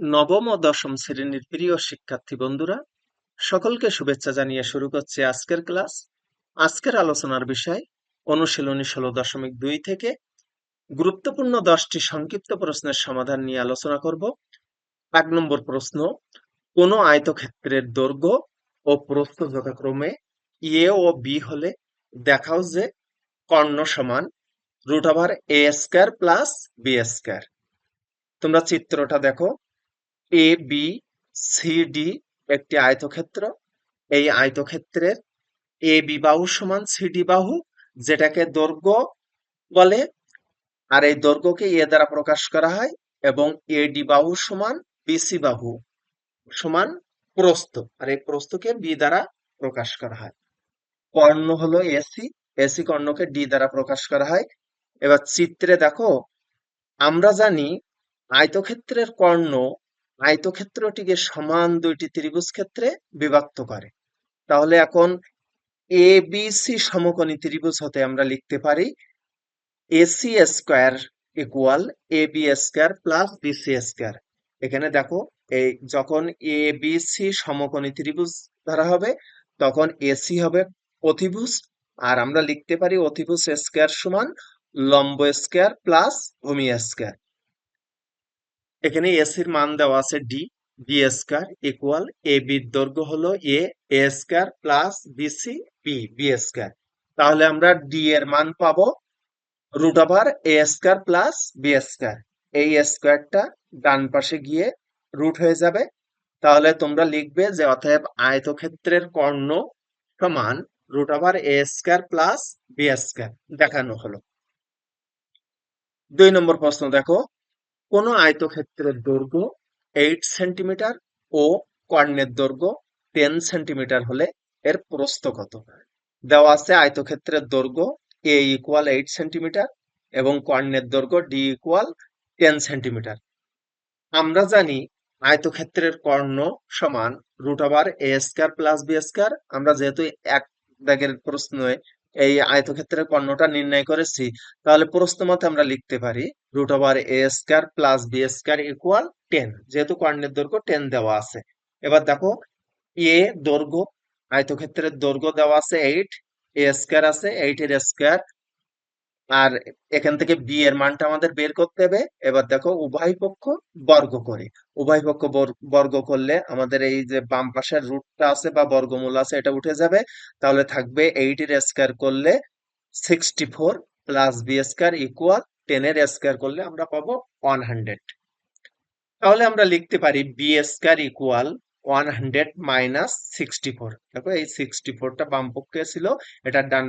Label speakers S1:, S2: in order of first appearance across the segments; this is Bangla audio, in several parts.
S1: নবম ও দশম শ্রেণির প্রিয় শিক্ষার্থী বন্ধুরা, সকলকে শুভেচ্ছা জানিয়ে শুরু করছে আজকের ক্লাস। আজকের আলোচনার বিষয়, অনুশীলনী ষোলো দশমিক দুই থেকে গুরুত্বপূর্ণ দশটি সংক্ষিপ্ত প্রশ্নের সমাধান নিয়ে আলোচনা করব। এক নম্বর প্রশ্ন, কোন আয়তক্ষেত্রের দৈর্ঘ্য ও প্রস্থ যথাক্রমে এ ও বি হলে দেখাও যে কর্ণ সমান root over A square plus B square. তোমরা চিত্রটা দেখো। এ বি সি ডি একটি আয়তক্ষেত্র। এই আয়তক্ষেত্রের এ বি বাহু সমান সিডি বাহু, যেটাকে দৈর্ঘ্য বলে। আর এই দৈর্ঘ্যকে এ দ্বারা প্রকাশ করা হয় এবং এডি বাহু সমান বিসি বাহু সমান প্রস্থ। আর এই প্রস্থকে বি দ্বারা প্রকাশ করা হয়। কর্ণ হলো এসি এসি কর্ণকে ডি দ্বারা প্রকাশ করা হয়। এবার চিত্রে দেখো, আমরা জানি আয়তক্ষেত্রের কর্ণ আয়তক্ষেত্রটিকে সমান দুইটি ত্রিভুজ ক্ষেত্রে বিভক্ত করে। তাহলে এখন এ বি সি সমকোণী ত্রিভুজ হতে আমরা লিখতে পারি AC square equal A B square plus BC square এখানে দেখো, এই যখন এ বি সি সমকোণী ত্রিভুজ ধরা হবে, তখন এসি হবে অতিভুজ। আর আমরা লিখতে পারি অতিভুজ স্কোয়ার সমান লম্ব স্কোয়ার প্লাস ভূমি স্কোয়ার এখানে এসির মান দেওয়া আছে D B square equal A বির দৈর্ঘ্য হলো A A square plus BC B B square তাহলে আমরা ডি এর মান পাবো root over A square plus B square এই স্কোয়ারটা ডান পাশে গিয়ে রুট হয়ে যাবে। তাহলে তোমরা লিখবে যে অতএব আয়তক্ষেত্রের কর্ণ সমান root over A square plus B square দেখানো হলো। দুই নম্বর প্রশ্ন দেখো। কোন আয়তক্ষেত্রের দৈর্ঘ্য এইট সেন্টিমিটার ও কর্ণের দৈর্ঘ্য টেন সেন্টিমিটার হলে এর প্রস্থ কত? দেওয়া আছে আয়তক্ষেত্রের দৈর্ঘ্য এ ইকুয়াল এইট সেন্টিমিটার এবং কর্ণের দৈর্ঘ্য ডি ইকুয়াল টেন সেন্টিমিটার আমরা জানি আয়তক্ষেত্রের কর্ণ সমান root over A square plus B square আমরা যেহেতু এক দাগের প্রশ্নে এই আয়তক্ষেত্রের কর্ণটা নির্ণয় করেছি, তাহলে প্রশ্ন মতে আমরা লিখতে পারি root over A square plus B square equal ten যেহেতু কর্ণের দৈর্ঘ্য টেন দেওয়া আছে। এবার দেখো এ দৈর্ঘ্য, আয়তক্ষেত্রের দৈর্ঘ্য দেওয়া আছে এইট এ স্কোয়ার আছে এইট এর স্কয়ার আর এখান থেকে বি এর মানটা আমাদের বের করতে হবে। এবার দেখো উভয় পক্ষ বর্গ করে। উভয় পক্ষ বর্গ করলে আমাদের এই যে বাম পাশের রুটটা আছে বা বর্গমূল আছে, এটা উঠে যাবে। তাহলে থাকবে এইট এর স্কয়ার করলে sixty four plus B square equal ten এর স্কয়ার করলে আমরা পাবো ওয়ান হান্ড্রেড তাহলে আমরা লিখতে পারি B square equal one hundred minus sixty four দেখো, এই সিক্সটি ফোরটা বাম পক্ষে ছিল, এটা ডান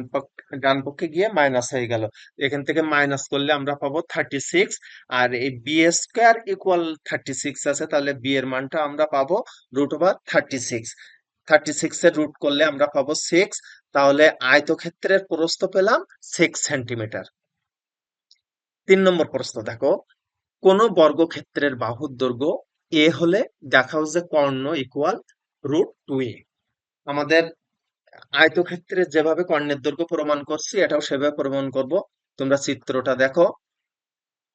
S1: ডান পক্ষে গিয়ে মাইনাস হয়ে গেল। এখান থেকে মাইনাস করলে আমরা পাবো থার্টি সিক্স আর এই B square equal thirty six আছে, তাহলে বি এর মানটা আমরা পাবো root over thirty six thirty six এর রুট করলে আমরা পাবো সিক্স তাহলে আয়তক্ষেত্রের প্রস্থ পেলাম সিক্স সেন্টিমিটার তিন নম্বর প্রশ্ন দেখো, কোন বর্গক্ষেত্রের বাহুর দৈর্ঘ্য এ হলে দেখাও যে কর্ণ ইকুয়াল রুট টু এ আমাদের আয়তক্ষেত্রে যেভাবে কর্ণের দৈর্ঘ্য প্রমাণ করছি, এটাও সেভাবে প্রমাণ করব। তোমরা চিত্রটা দেখো।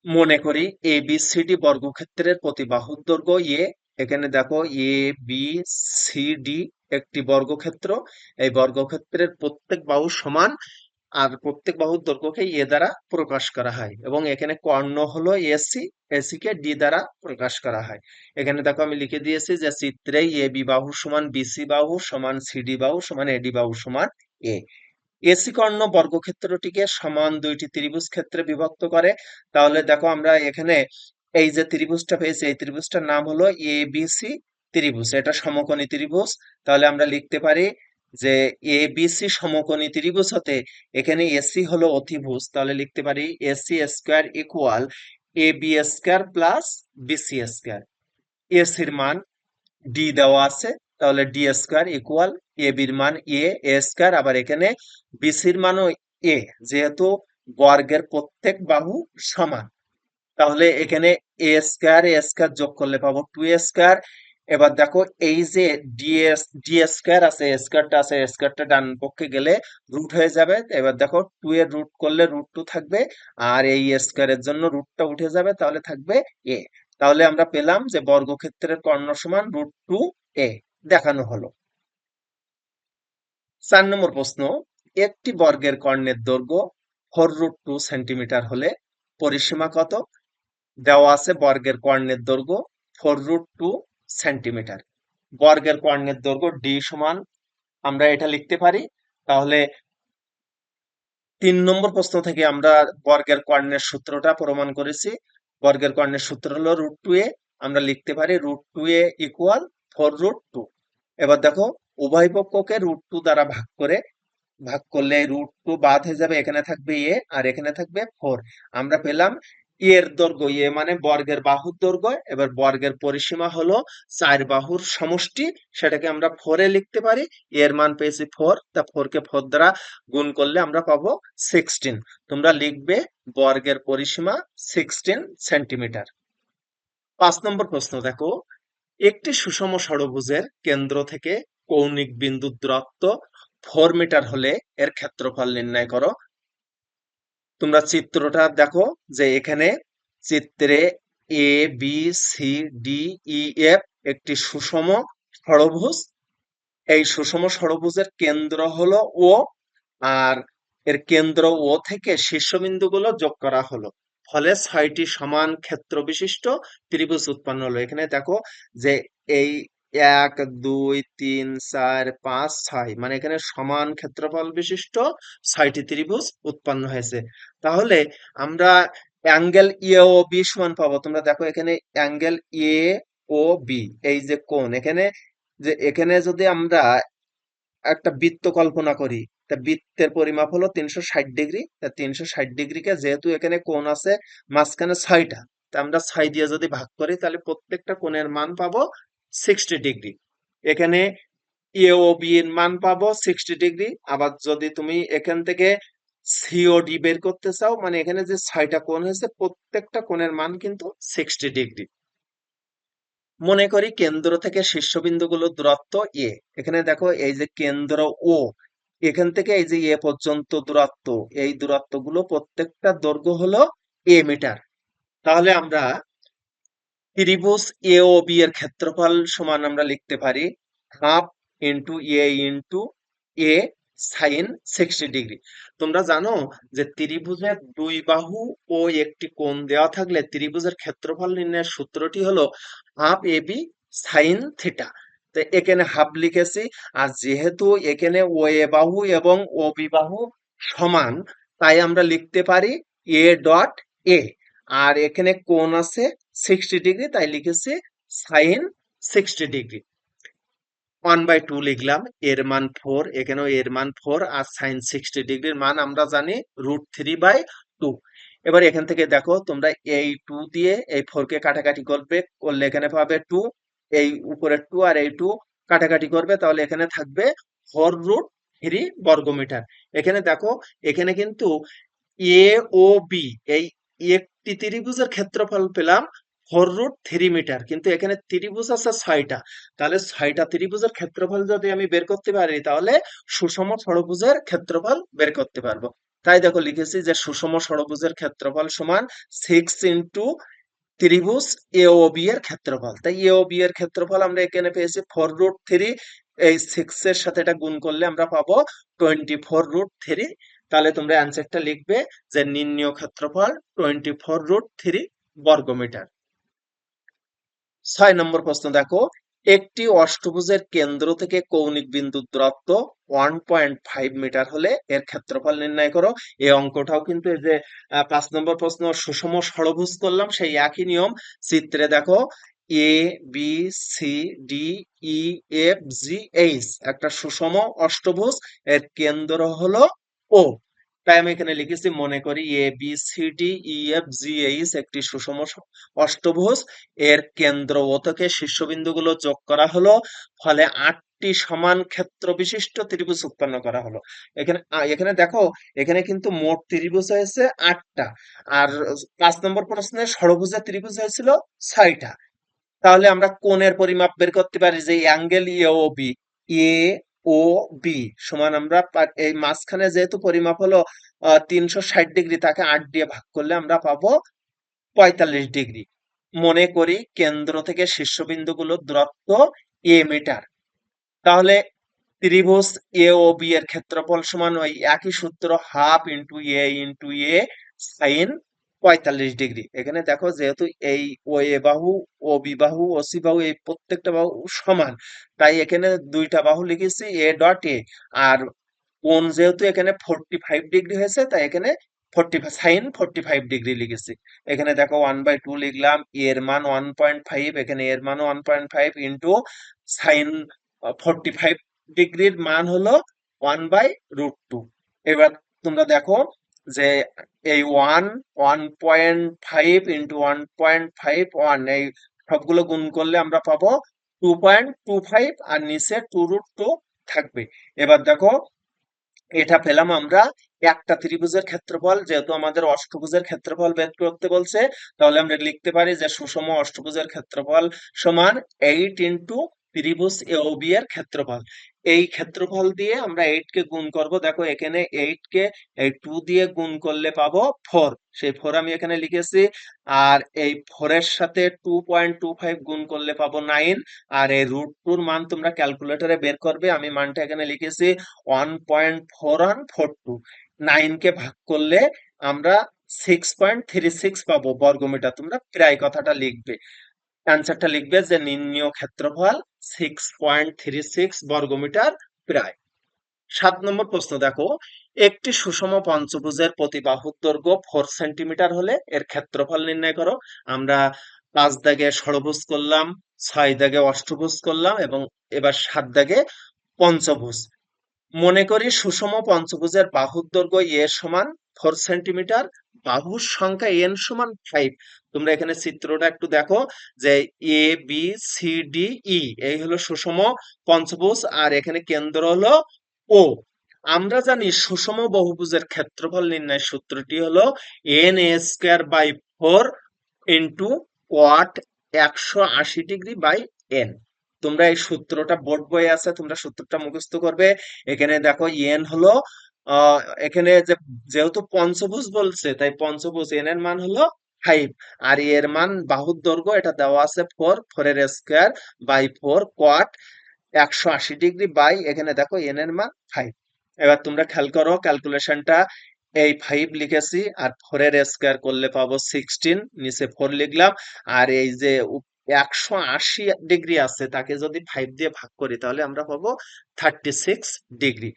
S1: মনে করি এ বি সি ডি বর্গক্ষেত্রের প্রতি বাহুর দৈর্ঘ্য এ এখানে দেখো এ বি সি ডি একটি বর্গক্ষেত্র। এই বর্গক্ষেত্রের প্রত্যেক বাহু সমান আর প্রত্যেক বাহুর দৈর্ঘ্যকে এ দ্বারা প্রকাশ করা হয় এবং এখানে কর্ণ হলো এসি এসি কে ডি দ্বারা প্রকাশ করা হয়। এখানে দেখো আমি লিখে দিয়েছি যে চিত্রে এ বি বাহু সমান বিসি বাহু সমান সিডি বাহু সমান এডি বাহু সমান এ। এসি কর্ণ বর্গক্ষেত্রটিকে সমান দুইটি ত্রিভুজ ক্ষেত্রে বিভক্ত করে। তাহলে দেখো আমরা এখানে এই যে ত্রিভুজটা পেয়েছি, এই ত্রিভুজটার নাম হলো এ বিসি ত্রিভুজ। এটা সমকোণী ত্রিভুজ। তাহলে আমরা লিখতে পারি যে এ বিসি সমকোণী ত্রিভুজ হতে এখানে এসি হলো অতিভুজ, তাহলে লিখতে পারি AC square equal A B square plus BC square এসির মান ডি দেওয়া আছে, তাহলে ডি স্কোয়ার ইকুয়াল এ বির মান এ এ স্কোয়ার আবার এখানে বিসির মানও এ যেহেতু বর্গের প্রত্যেক বাহু সমান। তাহলে এখানে এ স্কোয়ার এ স্কোয়ার যোগ করলে পাবো টু স্কোয়ার এবার দেখো এই যে ডিএস ডি স্কোয়ার আছে স্কোয়ারটা আছে স্কোয়ারটা ডান পক্ষে গেলে রুট হয়ে যাবে। এবার দেখো টু এর রুট করলে রুট টু থাকবে আর এই স্কোয়ারের জন্য রুটটা উঠে যাবে, তাহলে থাকবে এ তাহলে আমরা পেলাম যে বর্গক্ষেত্রের কর্ণ সমান রুট টু এ দেখানো হলো। চার নম্বর প্রশ্ন, একটি বর্গের কর্ণের দৈর্ঘ্য ফোর রুট টু সেন্টিমিটার হলে পরিসীমা কত? দেওয়া আছে বর্গের কর্ণের দৈর্ঘ্য ফোর রুট টু সেন্টিমিটার। বর্গের কর্ণের দৈর্ঘ্য ডি সমান, আমরা এটা লিখতে পারি। তাহলে তিন নম্বর প্রশ্ন থেকে আমরা বর্গের কর্ণের সূত্রটা প্রমাণ করেছি। বর্গের কর্ণের সূত্র হলো রুট টু এ আমরা লিখতে পারি root two A equal four root two এবার দেখো, উভয় পক্ষকে রুট টু দ্বারা ভাগ করে, ভাগ করলে রুট টু বাদ হয়ে যাবে, এখানে থাকবে এ আর এখানে থাকবে ফোর আমরা পেলাম এর দৈর্ঘ্য এ মানে বর্গের বাহুর দৈর্ঘ্য, এবার বর্গের পরিসীমা হলো চার বাহুর সমষ্টি, সেটাকে আমরা ফোরে লিখতে পারি, এর মান পেয়েছি ফোর তা ফোর কে ফোর দ্বারা গুণ করলে আমরা পাবো সিক্সটিন তোমরা লিখবে বর্গের পরিসীমা সিক্সটিন সেন্টিমিটার পাঁচ নম্বর প্রশ্ন দেখো, একটি সুষম ষড়ভুজের কেন্দ্র থেকে কৌণিক বিন্দুর দূরত্ব ফোর মিটার হলে এর ক্ষেত্রফল নির্ণয় করো তোমরা চিত্রটা দেখো যে এখানে চিত্রে A B C D E F একটি সুষম ষড়ভুজ। এই সুষম ষড়ভুজের কেন্দ্র হলো ও আর এর কেন্দ্র ও থেকে শীর্ষবিন্দুগুলো যোগ করা হলো। ফলে ছয়টি সমান ক্ষেত্র বিশিষ্ট ত্রিভুজ উৎপন্ন হলো। এখানে দেখো যে এই এক, দুই, তিন, চার, পাঁচ, ছয়। মানে এখানে সমান ক্ষেত্রফল বিশিষ্ট ছয়টি ত্রিভুজ উৎপন্ন হয়েছে। তাহলে আমরা অ্যাঙ্গেল এ ও বি সমান পাবো। তোমরা দেখো এখানে অ্যাঙ্গেল এ ও বি এই যে কোণ। এখানে যে, এখানে যদি আমরা একটা বৃত্ত কল্পনা করি, তা বৃত্তের পরিমাপ হলো তিনশো ষাট ডিগ্রি। তা তিনশো ষাট ডিগ্রিকে যেহেতু এখানে কোণ আছে, মাঝখানে ছয়টা। তা আমরা ছয় দিয়ে যদি ভাগ করি, তাহলে প্রত্যেকটা কোণের মান পাবো সিক্সটি ডিগ্রি এখানে এ বি এর মান পাবো সিক্সটি ডিগ্রি আবার যদি তুমি এখান থেকে সিওডি বের করতে চাও মানে এখানে যে ছয়টা কোণ হয়েছে, প্রত্যেকটা কোণের মান কিন্তু সিক্সটি ডিগ্রি মনে করি কেন্দ্র থেকে শীর্ষবিন্দুগুলোর দূরত্ব এ এখানে দেখো এই যে কেন্দ্র ও এখান থেকে এই যে এ পর্যন্ত দূরত্ব, এই দূরত্বগুলো প্রত্যেকটা দৈর্ঘ্য হলো এ মিটার তাহলে আমরা ত্রিভুজ এ ও বি এর ক্ষেত্রফল সমান আমরা লিখতে পারি half into A into A sine sixty degree তোমরা জানো যে ত্রিভুজের দুই বাহু ও একটি কোণ দেওয়া থাকলে ত্রিভুজের ক্ষেত্রফল নির্ণয়ের সূত্রটি হলো half A B sine theta তো এখানে হাফ লিখেছি, আর যেহেতু এখানে ও এ বাহু এবং ও বি বাহু সমান, তাই আমরা লিখতে পারি এ ডট এ আর এখানে কোণ আছে সিক্সটি ডিগ্রি তাই লিখেছি sine sixty degree one by two লিখলাম, এর মান ফোর এখানেও এর মান ফোর আর সাইন সিক্সটি ডিগ্রির মান আমরা জানি রুট থ্রি বাই টু এবার এখান থেকে দেখো, তোমরা এই টু দিয়ে এই ফোর কে কাটাকাটি করবে, করলে এখানে পাবে টু এই উপরে টু আর এই টু কাটাকাটি করবে, তাহলে এখানে থাকবে ফোর রুট থ্রি বর্গমিটার। এখানে দেখো, এখানে কিন্তু এ ও বি এই একটি ত্রিভুজের ক্ষেত্রফল পেলাম ফোর রুট থ্রি মিটার কিন্তু এখানে ত্রিভুজ আছে ছয়টা। তাহলে ছয়টা ত্রিভুজের ক্ষেত্রফল যদি আমি বের করতে পারি, তাহলে সুষম ষড়ভুজের ক্ষেত্রফল বের করতে পারব। তাই দেখো, লিখেছি যে সুষম ষড়ভুজের ক্ষেত্রফল সমান সিক্স ইন্টু ত্রিভুজ এ ও বি এর ক্ষেত্রফল। তাই এ ও বি এর ক্ষেত্রফল আমরা এখানে পেয়েছি ফোর রুট থ্রি এই সিক্স এর সাথে এটা গুণ করলে আমরা পাবো টোয়েন্টি ফোর রুট থ্রি তাহলে তোমরা অ্যান্সারটা লিখবে যে নির্ণয় ক্ষেত্রফল টোয়েন্টি ফোর রুট থ্রি বর্গমিটার। ছয় নম্বর প্রশ্ন দেখো। একটি অষ্টভুজের কেন্দ্র থেকে কৌণিক বিন্দুর দূরত্ব ওয়ান পয়েন্ট ফাইভ মিটার হলে এর ক্ষেত্রফল নির্ণয় করো। এই অঙ্কটাও কিন্তু এই যে পাঁচ নম্বর প্রশ্ন, সুষম ষড়ভুজ করলাম, সেই একই নিয়ম। চিত্রে দেখো A B C D E F G H একটা সুষম অষ্টভুজ, এর কেন্দ্র হলো ও তাই আমি এখানে লিখেছি, মনে করি A B C D E F G H একটি সুষম অষ্টভুজ। এর কেন্দ্র ও থেকে শীর্ষবিন্দুগুলো যোগ করা হলো, ফলে আটটি সমান ক্ষেত্র বিশিষ্ট ত্রিভুজ উৎপন্ন করা হলো। এখানে এখানে দেখো, এখানে কিন্তু মোট ত্রিভুজ হয়েছে আটটা। আর পাঁচ নম্বর প্রশ্নে ষড়ভুজের ত্রিভুজ হয়েছিল ছয়টা। তাহলে আমরা কোণের পরিমাপ বের করতে পারি যে angle A O B A O B সমান আমরা এই মাঝখানে যেহেতু পরিমাপ হলো তিনশো ষাট ডিগ্রি, তাকে আট দিয়ে ভাগ করলে আমরা পাবো পঁয়তাল্লিশ ডিগ্রি। মনে করি কেন্দ্র থেকে শীর্ষবিন্দুগুলোর দূরত্ব এ মিটার তাহলে ত্রিভুজ এ ও বি এর ক্ষেত্রফল সমান ওই একই সূত্র half into A into A sine পঁয়তাল্লিশ ডিগ্রি। এখানে দেখো যেহেতু এই ও এ বাহু, ও বি বাহু, ও সি বাহু এই প্রত্যেকটা বাহু সমান, তাই এখানে দুইটা বাহু লিখেছি, এ ডট এ। আর কোন যেহেতু এখানে ফোরটি ফাইভ ডিগ্রি হয়েছে, তাই এখানে forty sine forty five degree লিখেছি। এখানে দেখো ওয়ান বাই টু লিখলাম এর মান ওয়ান পয়েন্ট ফাইভ এখানে এর মান one point five into sine forty five ডিগ্রির মান হলো ওয়ান বাই রুট টু এবার তোমরা দেখো যে এই one one point five into one point five one এই সবগুলো গুণ করলে আমরা পাবো টু পয়েন্ট টু ফাইভ আর নিচে টু রুট টু থাকবে। এবার দেখো, এটা পেলাম আমরা একটা ত্রিভুজের ক্ষেত্রফল, যেহেতু আমাদের অষ্টভুজের ক্ষেত্রফল বের করতে বলছে, তাহলে আমরা লিখতে পারি যে সুষম অষ্টভুজের ক্ষেত্রফল সমান এইট ইন্টু ত্রিভুজ এ ও বি এর ক্ষেত্রফল। এই ক্ষেত্রফল দিয়ে আমরা এইট কে গুণ করব। দেখো, এখানে এইট কে এই টু দিয়ে গুণ করলে পাবো ফোর সেই ফোর আমি এখানে লিখেছি। আর এই ফোরের সাথে টু পয়েন্ট টু ফাইভ গুণ করলে পাবো নাইন আর এই রুট টুর মান তোমরা ক্যালকুলেটরে বের করবে। আমি মানটা এখানে লিখেছি one point four one four two nine কে ভাগ করলে আমরা সিক্স পয়েন্ট থ্রি সিক্স পাবো বর্গমিটার। তোমরা প্রায় কথাটা লিখবে। অ্যান্সারটা লিখবে যে নির্ণীয় ক্ষেত্রফল সিক্স পয়েন্ট থ্রি সিক্স বর্গমিটার প্রায়। সাত নম্বর প্রশ্ন, দেখো, একটি সুষম পঞ্চভুজের প্রতি দৈর্ঘ্য ফোর সেন্টিমিটার হলে এর ক্ষেত্রফল নির্ণয় করো। আমরা পাঁচ দাগে ষড়ভুজ করলাম, ছয় দাগে অষ্টভুজ করলাম এবং এবার সাত দাগে পঞ্চভুজ। মনে করি সুষম পঞ্চভুজের বাহুর দৈর্ঘ্য এ সমান ফোর সেন্টিমিটার বাহুর সংখ্যা এন সমান ফাইভ তোমরা এখানে চিত্রটা একটু দেখো যে A B C D E এই হলো সুষম পঞ্চভুজ আর এখানে কেন্দ্র হলো ও আমরা জানি সুষম বহুভুজের ক্ষেত্রফল নির্ণয় সূত্রটি হলো N A square by four into cot একশো আশি ডিগ্রি বাই এন তোমরা এই সূত্রটা বোর্ড বইয়ে আছে, তোমরা সূত্রটা মুখস্থ করবে। এখানে দেখো এন হলো এখানে যেহেতু পঞ্চভুজ বলছে, তাই পঞ্চভুজ এন এর মান হলো ফাইভ। আর এর মান বাহুর দৈর্ঘ্য, এটা দেওয়া আছে ফোর ফোরের স্কোয়ার বাই ফোর কোয়াট একশো আশি ডিগ্রি বাই এখানে দেখো এন এর মান ফাইভ এবার তোমরা খেয়াল করো ক্যালকুলেশনটা এই ফাইভ লিখেছি, আর ফোরের স্কোয়ার করলে পাবো সিক্সটিন নিচে ফোর লিখলাম। আর এই যে একশো আশি ডিগ্রি আছে, তাকে যদি ফাইভ দিয়ে ভাগ করি, তাহলে আমরা পাবো থার্টি সিক্স ডিগ্রি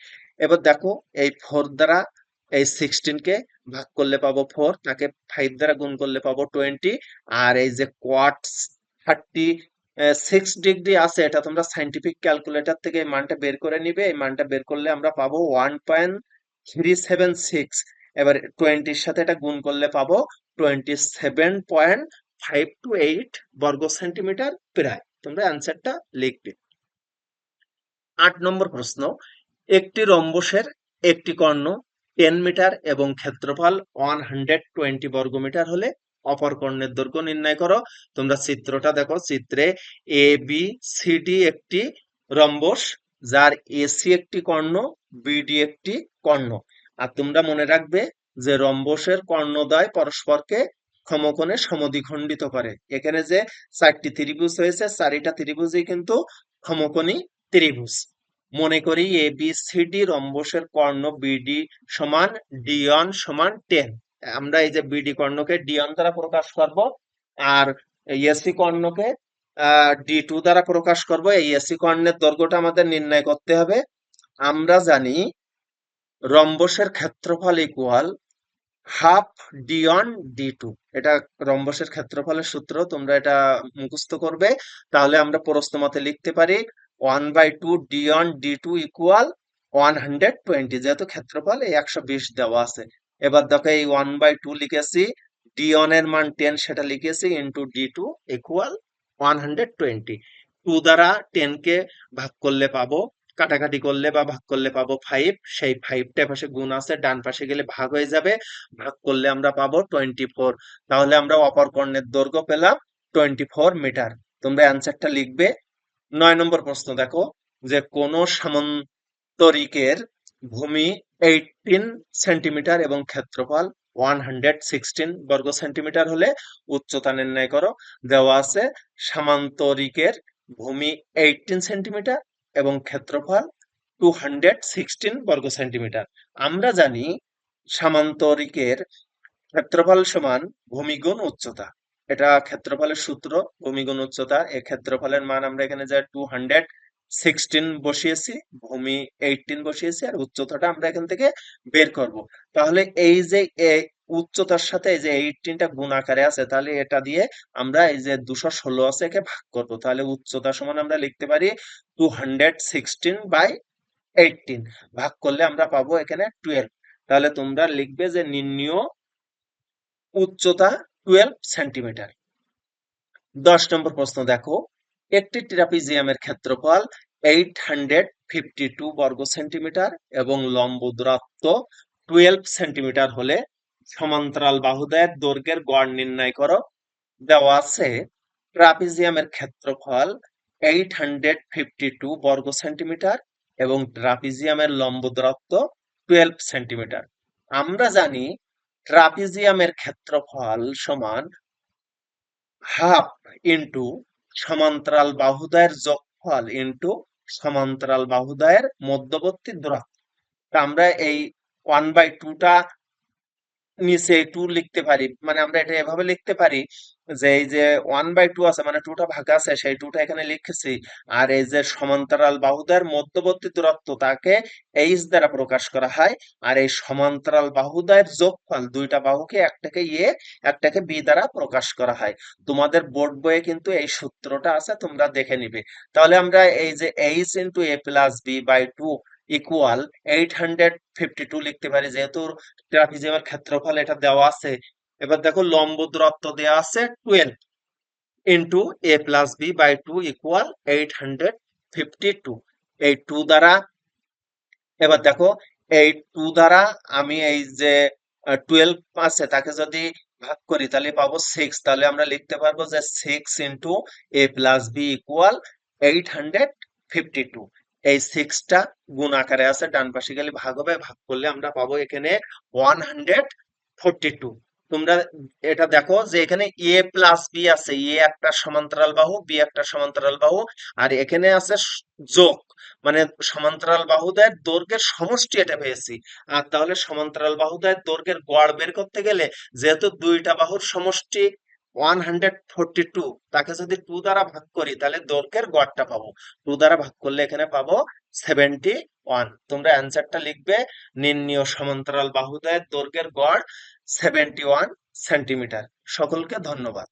S1: এবার দেখো, এই ফোর দ্বারা এই সিক্সটিন কে ভাগ করলে পাবো ফোর তাকে ফাইভ দ্বারা গুণ করলে পাবো টোয়েন্টি আর এই যে কোয়াট থার্টি সিক্স ডিগ্রি আছে, এটা তোমরা সাইন্টিফিক ক্যালকুলেটর থেকে এই মানটা বের করে নিবে, এই মানটা বের করলে আমরা পাবো one point three seven six এবার টোয়েন্টির সাথে এটা গুণ করলে পাবো twenty seven point five two eight বর্গ সেন্টিমিটার প্রায়। তোমরা অ্যান্সারটা লিখবে। আট নম্বর প্রশ্ন, একটি রম্বসের একটি কর্ণ টেন মিটার এবং ক্ষেত্রফল ওয়ান হান্ড্রেড টোয়েন্টি বর্গমিটার হলে অপর কর্ণের দৈর্ঘ্য নির্ণয় করো। তোমরা চিত্রটা দেখো, চিত্রে এ বি সি ডি একটি রম্বস, যার এসি একটি কর্ণ বিডি একটি কর্ণ। আর তোমরা মনে রাখবে যে রম্বসের কর্ণদ্বয় পরস্পরকে সমকোণে সমদ্বিখণ্ডিত করে। এখানে যে চারটি ত্রিভুজ হয়েছে চারিটা ত্রিভুজই কিন্তু সমকোণী ত্রিভুজ। মনে করি এ বি সি ডি রম্বসের কর্ণ বিডি সমান ডি ওয়ান সমান টেন আমরা এই যে বিডি কর্ণকে ডি ওয়ান দ্বারা প্রকাশ করব আর এসি কর্ণকে ডি টু দ্বারা প্রকাশ করব। এই এসি কর্ণের দৈর্ঘ্যটা আমাদের নির্ণয় করতে হবে। আমরা জানি রম্বসের ক্ষেত্রফল equal half D one D two এটা রম্বসের ক্ষেত্রফলের সূত্র, তোমরা এটা মুখস্থ করবে। তাহলে আমরা প্রশ্ন মতে লিখতে পারি। One by two D one D two equal one hundred twenty যেহেতু ক্ষেত্রফল এই একশো বিশ দেওয়া আছে। এবার দেখো এই ওয়ান বাই টু লিখেছি ডি ওয়ানের মান টেন সেটা লিখেছি into D two equal one hundred twenty two দ্বারা টেন কে ভাগ করলে পাবো, কাটাকাটি করলে বা ভাগ করলে পাবো ফাইভ সেই ফাইভটা পাশে গুণ আছে, ডান পাশে গেলে ভাগ হয়ে যাবে, ভাগ করলে আমরা পাবো টোয়েন্টি ফোর তাহলে আমরা অপর কর্ণের দৈর্ঘ্য পেলাম টোয়েন্টি ফোর মিটার তোমরা অ্যান্সারটা লিখবে। নয় নম্বর প্রশ্ন, দেখো, যে কোন সামন্তরিকের ভূমি এইটিন সেন্টিমিটার এবং ক্ষেত্রফল ওয়ান হান্ড্রেড সিক্সটিন বর্গ সেন্টিমিটার হলে উচ্চতা নির্ণয় করো। দেওয়া আছে সামান্তরিকের ভূমি এইটিন সেন্টিমিটার এবং ক্ষেত্রফল টু হান্ড্রেড সিক্সটিন বর্গ সেন্টিমিটার আমরা জানি সামান্তরিকের ক্ষেত্রফল সমান ভূমি গুণ উচ্চতা। এটা ক্ষেত্রফলের সূত্র ভূমি গুণ উচ্চতা, এই ক্ষেত্রফলের মান আমরা এখানে যা টু হান্ড্রেড সিক্সটিন বসিয়েছি, ভূমি এইটিন বসিয়েছি, আর উচ্চতাটা আমরা এখান থেকে বের করব। তাহলে এই যে উচ্চতার সাথে এই যে এইটিনটা গুণ আকারে আছে, তাহলে এটা দিয়ে আমরা এই যে দুশো ষোলো আছে একে ভাগ করব। তাহলে উচ্চতা সমান আমরা লিখতে পারি two hundred sixteen by eighteen ভাগ করলে আমরা পাবো এখানে টুয়েলভ তাহলে তোমরা লিখবে যে নির্ণীয় উচ্চতা টুয়েলভ সেন্টিমিটার দশ নম্বর প্রশ্ন দেখো। একটি ট্রাপিজিয়ামের ক্ষেত্রফল এইট হান্ড্রেড ফিফটি টু বর্গ সেন্টিমিটার এবং লম্ব দূরত্ব টুয়েলভ সেন্টিমিটার হলে সমান্তরাল বাহুদ্বয়ের দৈর্ঘ্যের গড় নির্ণয় করো। দেওয়া আছে, ট্রাপিজিয়ামের ক্ষেত্রফল এইট হান্ড্রেড ফিফটি টু বর্গ সেন্টিমিটার এবং ট্রাপিজিয়ামের লম্ব দূরত্ব টুয়েলভ সেন্টিমিটার আমরা জানি ট্রাপিজিয়ামের ক্ষেত্রফল সমান হাফ ইন্টু সমান্তরাল বাহুদ্বয়ের যোগফল ইন্টু সমান্তরাল বাহুদ্বয়ের মধ্যবর্তী দূরত্ব। আমরা এই ওয়ান বাই টুটা নিচে টু লিখতে পারি। মানে আমরা এটা এভাবে লিখতে পারি যে এই যে ওয়ান বাই টু আছে মানে টুটা ভাগ আছে, সেই টুটা এখানে লিখেছি। আর এই যে সমান্তরাল বাহুদের মধ্যবর্তী দূরত্ব, তাকে এইচ দ্বারা প্রকাশ করা হয়। আর এই সমান্তরাল বাহুদের যোগফল দুইটা বাহুকে একটাকে ইয়ে একটাকে বি দ্বারা প্রকাশ করা হয়। তোমাদের বোর্ড বইয়ে কিন্তু এই সূত্রটা আছে, তোমরা দেখে নিবে। তাহলে আমরা এই যে H into A plus B by two equal eight hundred fifty two লিখতে পারি, যেহেতু ট্রাপিজিয়ামের ক্ষেত্রফল এটা দেওয়া আছে। এবার দেখো লম্ব দূরত্ব দেওয়া আছে twelve into A plus B by two equal eight hundred fifty two এই টু দ্বারা, এবার দেখো এই টু দ্বারা আমি এই যে টুয়েলভ আছে, তাকে যদি ভাগ করি, তাহলে পাবো সিক্স তাহলে আমরা লিখতে পারব যে six into A plus B equal eight hundred fifty two এই সিক্সটা গুণ আকারে আছে, ডান পাশে গেলে ভাগ হবে, ভাগ করলে আমরা পাবো এখানে ওয়ান হান্ড্রেড ফোরটি টু তোমরা এটা দেখো যে এখানে এ প্লাস বি আছে। এ একটা সমান্তরাল বাহু বি একটা সমান্তরাল বাহু, আর এখানে আছে যোগ। মানে সমান্তরাল বাহুদের দৈর্ঘ্যের সমষ্টি এটা পেয়েছি। আর তাহলে সমান্তরাল বাহুদের দৈর্ঘ্যের গড় বের করতে গেলে যেহেতু দুইটা বাহুর সমষ্টি ওয়ান হান্ড্রেড ফোরটি টু তাকে যদি টু দ্বারা ভাগ করি, তাহলে দৈর্ঘ্যের গড়টা পাবো। টু দ্বারা ভাগ করলে এখানে পাবো সেভেন্টি ওয়ান তোমরা অ্যান্সারটা লিখবে নির্ণীয় সমান্তরাল বাহুদয়ের দৈর্ঘ্যের গড় সেভেন্টি ওয়ান সেন্টিমিটার সকলকে ধন্যবাদ।